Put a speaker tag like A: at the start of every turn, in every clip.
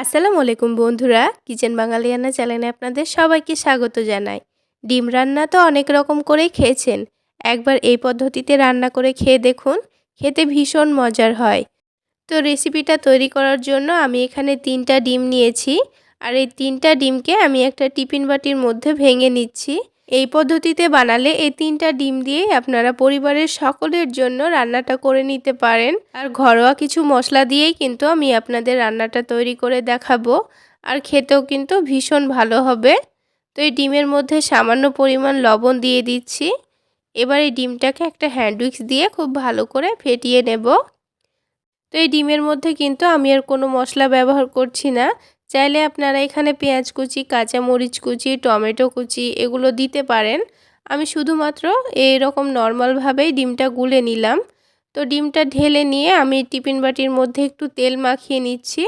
A: আসসালামু আলাইকুম বন্ধুরা, কিচেন বাঙালিয়ানা চ্যানেলে আপনাদের সবাইকে স্বাগত জানাই। ডিম রান্না তো অনেক রকম করেই খেয়েছেন। একবার এই পদ্ধতিতে রান্না করে খেয়ে দেখুন, খেতে ভীষণ মজার হয়। তো রেসিপিটা তৈরি করার জন্য আমি এখানে তিনটা ডিম নিয়েছি, আর এই তিনটা ডিমকে আমি একটা টিফিন বাটির মধ্যে ভেঙে নিচ্ছি। এই পদ্ধতিতে বানালে এই তিনটা ডিম দিয়েই আপনারা পরিবারের সকলের জন্য রান্নাটা করে নিতে পারেন। আর ঘরোয়া কিছু মশলা দিয়েই কিন্তু আমি আপনাদের রান্নাটা তৈরি করে দেখাবো। আর খেতেও কিন্তু ভীষণ ভালো হবে। তো এই ডিমের মধ্যে সামান্য পরিমাণ লবণ দিয়ে দিচ্ছি। এবার এই ডিমটাকে একটা হ্যান্ডউইক্স দিয়ে খুব ভালো করে ফেটিয়ে নেব। তো এই ডিমের মধ্যে কিন্তু আমি আর কোনো মশলা ব্যবহার করছি না। চাইলে আপনারা এখানে পেঁয়াজ কুচি কাঁচা মরিচ কুচি, টমেটো কুচি এগুলো দিতে পারেন। আমি শুধুমাত্র এইরকম নর্মালভাবেই ডিমটা গুলে নিলাম। তো ডিমটা ঢেলে নিয়ে আমি টিফিন বাটির মধ্যে একটু তেল মাখিয়ে নিচ্ছি।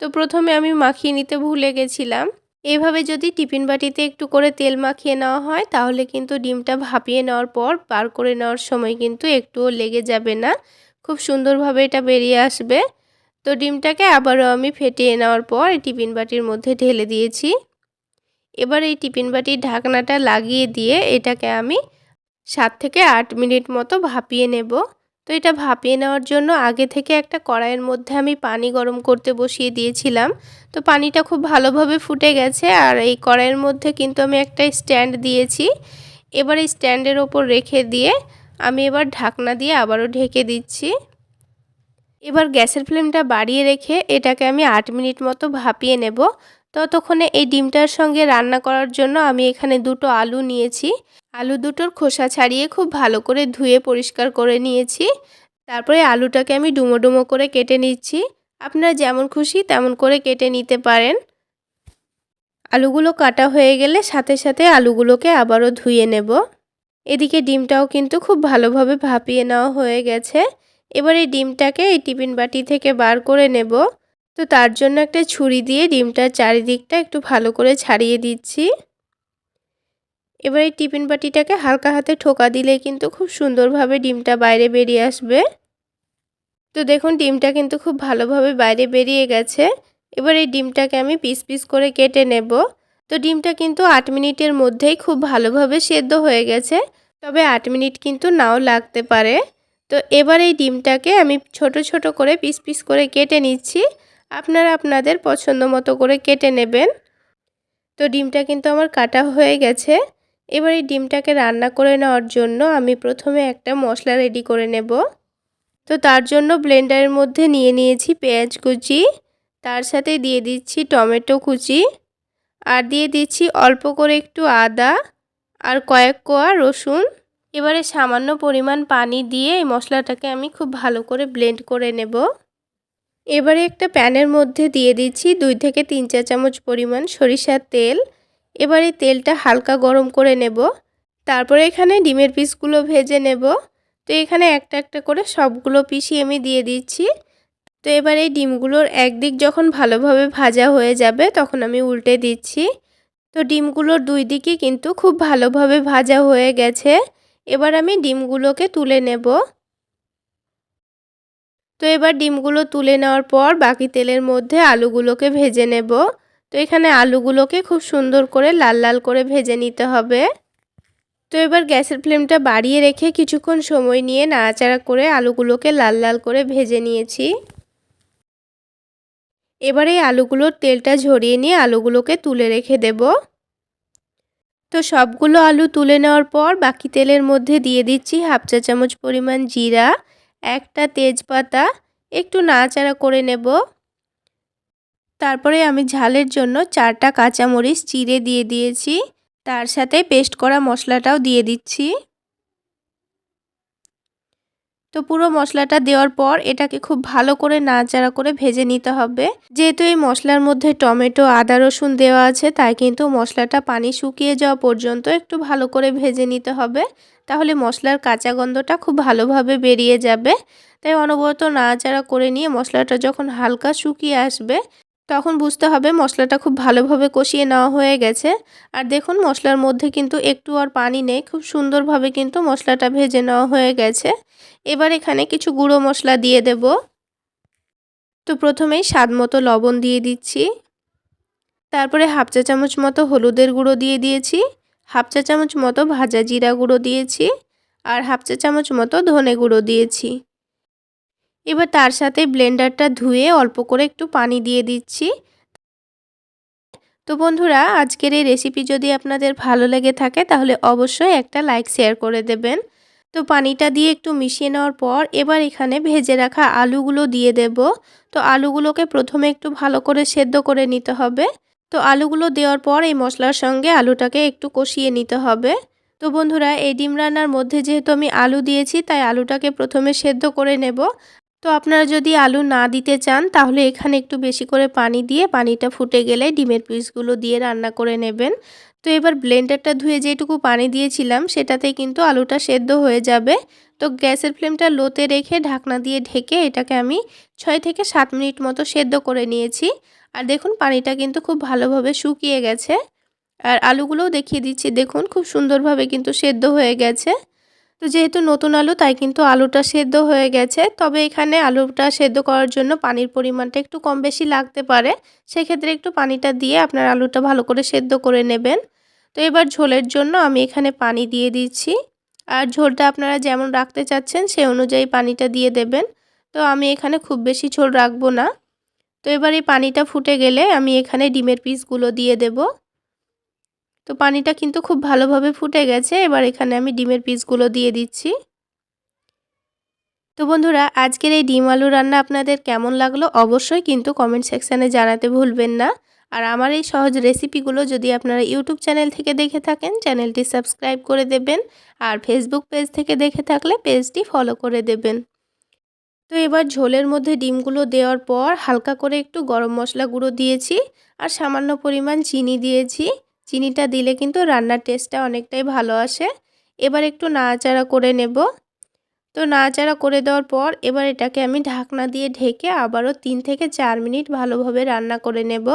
A: তো প্রথমে আমি মাখিয়ে নিতে ভুলে গেছিলাম। এইভাবে যদি টিফিন বাটিতে একটু করে তেল মাখিয়ে নেওয়া হয়, তাহলে কিন্তু ডিমটা ভাপিয়ে নেওয়ার পর বার করে নেওয়ার সময় কিন্তু একটুও লেগে যাবে না। খুব সুন্দরভাবে এটা বেরিয়ে আসবে। তো ডিমটাকে আবারও আমি ফেটিয়ে নেওয়ার পর এই টিফিন বাটির মধ্যে ঢেলে দিয়েছি। এবার এই টিফিন বাটির ঢাকনাটা লাগিয়ে দিয়ে এটাকে আমি সাত থেকে আট মিনিট মতো ভাপিয়ে নেব। তো এটা ভাপিয়ে নেওয়ার জন্য আগে থেকে একটা কড়াইয়ের মধ্যে আমি পানি গরম করতে বসিয়ে দিয়েছিলাম। তো পানিটা খুব ভালোভাবে ফুটে গেছে আর এই কড়াইয়ের মধ্যে কিন্তু আমি একটা স্ট্যান্ড দিয়েছি। এবার এই স্ট্যান্ডের ওপর রেখে দিয়ে আমি এবার ঢাকনা দিয়ে আবারও ঢেকে দিচ্ছি। এবার গ্যাসের ফ্লেমটা বাড়িয়ে রেখে এটাকে আমি আট মিনিট মতো ভাপিয়ে নেব। ততক্ষণে এই ডিমটার সঙ্গে রান্না করার জন্য আমি এখানে দুটো আলু নিয়েছি। আলু দুটোর খোসা ছাড়িয়ে খুব ভালো করে ধুয়ে পরিষ্কার করে নিয়েছি। তারপরে আলুটাকে আমি ডুমো ডুমো করে কেটে নিচ্ছি। আপনারা যেমন খুশি তেমন করে কেটে নিতে পারেন। আলুগুলো কাটা হয়ে গেলে সাথে সাথে আলুগুলোকে আবারও ধুয়ে নেব। এদিকে ডিমটাও কিন্তু খুব ভালোভাবে ভাপিয়ে নেওয়া হয়ে গেছে। এবার এই ডিমটাকে এই টিফিন বাটি থেকে বার করে নেব। তো তার জন্য একটা ছুরি দিয়ে ডিমটার চারিদিকটা একটু ভালো করে ছাড়িয়ে দিচ্ছি। এবার এই টিফিন বাটিটাকে হালকা হাতে ঠোকা দিলে কিন্তু খুব সুন্দরভাবে ডিমটা বাইরে বেরিয়ে আসবে। তো দেখুন, ডিমটা কিন্তু খুব ভালোভাবে বাইরে বেরিয়ে গেছে। এবার এই ডিমটাকে আমি পিস পিস করে কেটে নেব। তো ডিমটা কিন্তু আট মিনিটের মধ্যেই খুব ভালোভাবে সেদ্ধ হয়ে গেছে। তবে আট মিনিট কিন্তু নাও লাগতে পারে। তো এবার এই ডিমটাকে আমি ছোট ছোট করে পিস পিস করে কেটে নিচ্ছি। আপনারা আপনাদের পছন্দ মতো করে কেটে নেবেন। তো ডিমটা কিন্তু আমার কাটা হয়ে গেছে। এবার এই ডিমটাকে রান্না করে নেওয়ার জন্য আমি প্রথমে একটা মশলা রেডি করে নেব। তো তার জন্য ব্লেন্ডারের মধ্যে নিয়ে নিয়েছি পেঁয়াজ কুচি, তার সাথে দিয়ে দিচ্ছি টমেটো কুচি আর দিয়ে দিচ্ছি অল্প করে একটু আদা আর কয়েক কোয়া রসুন। এবারে সামান্য পরিমাণ পানি দিয়ে এই মশলাটাকে আমি খুব ভালো করে ব্লেন্ড করে নেব। এবারে একটা প্যানের মধ্যে দিয়ে দিচ্ছি দুই থেকে তিন চা চামচ পরিমাণ সরিষার তেল। এবারে তেলটা হালকা গরম করে নেব। তারপরে এখানে ডিমের পিসগুলো ভেজে নেব। তো এখানে একটা একটা করে সবগুলো পিসই আমি দিয়ে দিচ্ছি। তো এবার এই ডিমগুলোর একদিক যখন ভালোভাবে ভাজা হয়ে যাবে তখন আমি উল্টে দিচ্ছি। তো ডিমগুলোর দুই দিকে কিন্তু খুব ভালোভাবে ভাজা হয়ে গেছে। এবার আমি ডিমগুলোকে তুলে নেব। তো এবার ডিমগুলো তুলে নেওয়ার পর বাকি তেলের মধ্যে আলুগুলোকে ভেজে নেব। তো এখানে আলুগুলোকে খুব সুন্দর করে লাল লাল করে ভেজে নিতে হবে। তো এবার গ্যাসের ফ্লেমটা বাড়িয়ে রেখে কিছুক্ষণ সময় নিয়ে নাড়াচাড়া করে আলুগুলোকে লাল লাল করে ভেজে নিয়েছি। এবারে আলুগুলোর তেলটা ঝরিয়ে নিয়ে আলুগুলোকে তুলে রেখে দেব। তো সবগুলো আলু তুলে নেওয়ার পর বাকি তেলের মধ্যে দিয়ে দিচ্ছি হাফ চা চামচ পরিমাণ জিরা, একটা তেজপাতা, একটু নাড়াচাড়া করে নেব। তারপরে আমি ঝালের জন্য চারটা কাঁচামরিচ চিড়ে দিয়ে দিয়েছি। তার সাথে পেস্ট করা মশলাটাও দিয়ে দিচ্ছি। তো পুরো মশলাটা দেওয়ার পর এটাকে খুব ভালো করে নাড়াচাড়া করে ভেজে নিতে হবে। যেহেতু এই মশলার মধ্যে টমেটো, আদা, রসুন দেওয়া আছে, তাই কিন্তু মশলাটা পানি শুকিয়ে যাওয়া পর্যন্ত একটু ভালো করে ভেজে নিতে হবে। তাহলে মশলার কাঁচা গন্ধটা খুব ভালোভাবে বেরিয়ে যাবে। তাই অনবরত নাড়াচাড়া করে নিয়ে মশলাটা যখন হালকা শুকিয়ে আসবে তখন বুঝতে হবে মশলাটা খুব ভালোভাবে কষিয়ে নেওয়া হয়ে গেছে। আর দেখুন, মশলার মধ্যে কিন্তু একটু আর পানি নেই, খুব সুন্দরভাবে কিন্তু মশলাটা ভেজে নেওয়া হয়ে গেছে। এবার এখানে কিছু গুঁড়ো মশলা দিয়ে দেব। তো প্রথমেই স্বাদ মতো লবণ দিয়ে দিচ্ছি। তারপরে হাফ চা চামচ মতো হলুদের গুঁড়ো দিয়ে দিয়েছি, হাফ চা চামচ মতো ভাজা জিরা গুঁড়ো দিয়েছি, আর হাফ চা চামচ মতো ধনে গুঁড়ো দিয়েছি। এবার তার সাথে ব্লেন্ডারটা ধুয়ে অল্প করে একটু পানি দিয়ে দিচ্ছি। তো বন্ধুরা, আজকের এই রেসিপি যদি আপনাদের ভালো লেগে থাকে, তাহলে অবশ্যই একটা লাইক শেয়ার করে দেবেন। তো পানিটা দিয়ে একটু মিশিয়ে নেওয়ার পর এবার এখানে ভেজে রাখা আলুগুলো দিয়ে দেব। তো আলুগুলোকে প্রথমে একটু ভালো করে সেদ্ধ করে নিতে হবে। তো আলুগুলো দেওয়ার পর এই মশলার সঙ্গে আলুটাকে একটু কষিয়ে নিতে হবে। তো বন্ধুরা, এই ডিম রান্নার মধ্যে যেহেতু আমি আলু দিয়েছি, তাই আলুটাকে প্রথমে সেদ্ধ করে নেব। তো আপনারা যদি আলু না দিতে চান, তাহলে এখানে একটু বেশি করে পানি দিয়ে, পানিটা ফুটে গেলে ডিমের পিসগুলো দিয়ে রান্না করে নেবেন। তো এবার ব্লেন্ডারটা ধুয়ে যেটুকু পানি দিয়েছিলাম, সেটাতে কিন্তু আলুটা সেদ্ধ হয়ে যাবে। তো গ্যাসের ফ্লেমটা লোতে রেখে ঢাকনা দিয়ে ঢেকে এটাকে আমি ছয় থেকে সাত মিনিট মতো সেদ্ধ করে নিয়েছি। আর দেখুন, পানিটা কিন্তু খুব ভালোভাবে শুকিয়ে গেছে। আর আলুগুলোও দেখিয়ে দিচ্ছি, দেখুন, খুব সুন্দরভাবে কিন্তু সেদ্ধ হয়ে গেছে। তো যেহেতু নতুন আলু, তাই কিন্তু আলুটা সেদ্ধ হয়ে গেছে। তবে এখানে আলুটা সেদ্ধ করার জন্য পানির পরিমাণটা একটু কম বেশি লাগতে পারে। সেক্ষেত্রে একটু পানিটা দিয়ে আপনার আলুটা ভালো করে সেদ্ধ করে নেবেন। তো এবার ঝোলের জন্য আমি এখানে পানি দিয়ে দিচ্ছি। আর ঝোলটা আপনারা যেমন রাখতে চাচ্ছেন সে অনুযায়ী পানিটা দিয়ে দেবেন। তো আমি এখানে খুব বেশি ঝোল রাখব না। তো এবার এই পানিটা ফুটে গেলে আমি এখানে ডিমের পিসগুলো দিয়ে দেবো। তো পানিটা কিন্তু খুব ভালোভাবে ফুটে গেছে। এবার এখানে আমি ডিমের পিসগুলো দিয়ে দিচ্ছি। তো বন্ধুরা, আজকের এই ডিম আলু রান্না আপনাদের কেমন লাগল অবশ্যই কিন্তু কমেন্ট সেকশানে জানাতে ভুলবেন না। আর আমার এই সহজ রেসিপিগুলো যদি আপনারা ইউটিউব চ্যানেল থেকে দেখে থাকেন, চ্যানেলটি সাবস্ক্রাইব করে দেবেন আর ফেসবুক পেজ থেকে দেখে থাকলে পেজটি ফলো করে দেবেন। তো এবার ঝোলের মধ্যে ডিমগুলো দেওয়ার পর হালকা করে একটু গরম মশলা গুঁড়ো দিয়েছি আর সামান্য পরিমাণ চিনি দিয়েছি। চিনিটা দিলে কিন্তু রান্নার টেস্টটা অনেকটাই ভালো আসে। এবার একটু নাড়াচাড়া করে নেব। তো নাড়াচাড়া করে দেওয়ার পর এবার এটাকে আমি ঢাকনা দিয়ে ঢেকে আবারও তিন থেকে চার মিনিট ভালোভাবে রান্না করে নেব।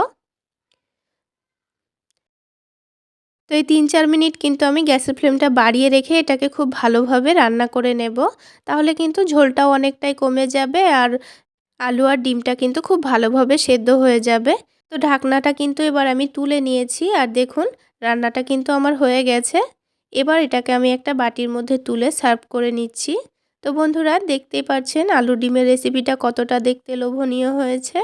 A: তো এই তিন চার মিনিট কিন্তু আমি গ্যাসের ফ্লেমটা বাড়িয়ে রেখে এটাকে খুব ভালোভাবে রান্না করে নেব। তাহলে কিন্তু ঝোলটাও অনেকটাই কমে যাবে আর আলু আর ডিমটা কিন্তু খুব ভালোভাবে সেদ্ধ হয়ে যাবে। তো ঢাকনাটা কিন্তু এবার আমি তুলে নিয়েছি আর দেখুন, রান্নাটা কিন্তু আমার হয়ে গেছে। এবার এটাকে আমি একটা বাটির মধ্যে তুলে সার্ভ করে নিচ্ছি। তো বন্ধুরা, দেখতেই পাচ্ছেন আলু ডিমের রেসিপিটা কতটা দেখতে লোভনীয় হয়েছে।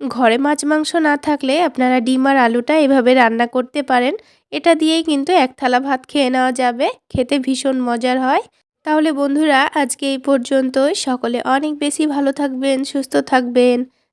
A: ঘরে মাছ মাংস না থাকলে আপনারা ডিম আর আলুটা এভাবে রান্না করতে পারেন। এটা দিয়েই কিন্তু এক থালা ভাত খেয়ে নেওয়া যাবে। খেতে ভীষণ মজার হয়। তাহলে বন্ধুরা, আজকে এই পর্যন্তই। সকলে অনেক বেশি ভালো থাকবেন, সুস্থ থাকবেন।